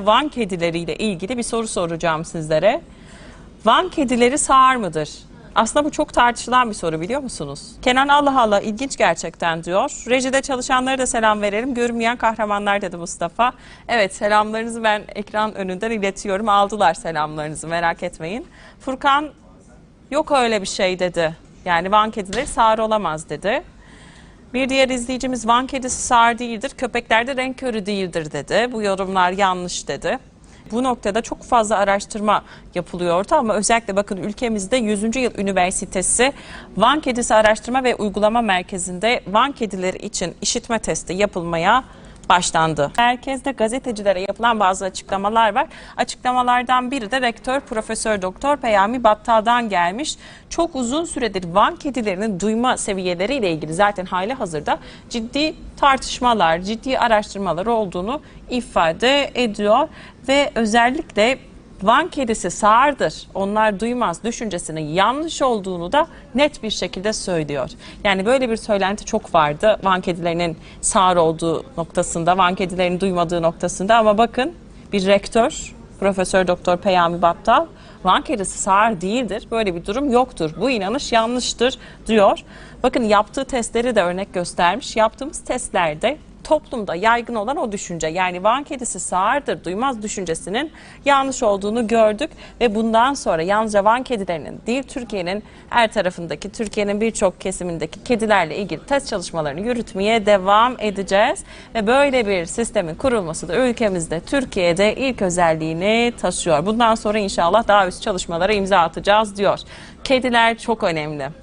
Van kedileriyle ilgili bir soru soracağım sizlere. Van kedileri sağır mıdır? Aslında bu çok tartışılan bir soru biliyor musunuz? Kenan Allah Allah ilginç gerçekten diyor. Rejide çalışanlara da selam verelim. Görünmeyen kahramanlar dedi Mustafa. Evet selamlarınızı ben ekran önünden iletiyorum. Aldılar selamlarınızı merak etmeyin. Furkan yok öyle bir şey dedi. Yani Van kedileri sağır olamaz dedi. Bir diğer izleyicimiz Van kedisi sağır değildir, köpekler de renk körü değildir dedi. Bu yorumlar yanlış dedi. Bu noktada çok fazla araştırma yapılıyordu ama özellikle bakın ülkemizde 100. Yıl Üniversitesi Van Kedisi Araştırma ve Uygulama Merkezi'nde Van kedileri için işitme testi yapılmaya başlandı. Merkezde gazetecilere yapılan bazı açıklamalar var. Açıklamalardan biri de rektör Profesör Doktor Peyami Battal'dan gelmiş. Çok uzun süredir Van kedilerinin duyma seviyeleriyle ilgili zaten hali hazırda ciddi tartışmalar, ciddi araştırmalar olduğunu ifade ediyor ve özellikle Van kedisi sağırdır, onlar duymaz düşüncesinin yanlış olduğunu da net bir şekilde söylüyor. Yani böyle bir söylenti çok vardı Van kedilerinin sağır olduğu noktasında, Van kedilerinin duymadığı noktasında ama bakın bir rektör, Profesör Doktor Peyami Battal, Van kedisi sağır değildir, böyle bir durum yoktur, bu inanış yanlıştır diyor. Bakın yaptığı testleri de örnek göstermiş. Yaptığımız testlerde toplumda yaygın olan o düşünce yani Van kedisi sağırdır duymaz düşüncesinin yanlış olduğunu gördük ve bundan sonra yalnızca Van kedilerinin değil Türkiye'nin her tarafındaki Türkiye'nin birçok kesimindeki kedilerle ilgili test çalışmalarını yürütmeye devam edeceğiz ve böyle bir sistemin kurulması da ülkemizde Türkiye'de ilk özelliğini taşıyor. Bundan sonra inşallah daha üst çalışmalara imza atacağız diyor. Kediler çok önemli.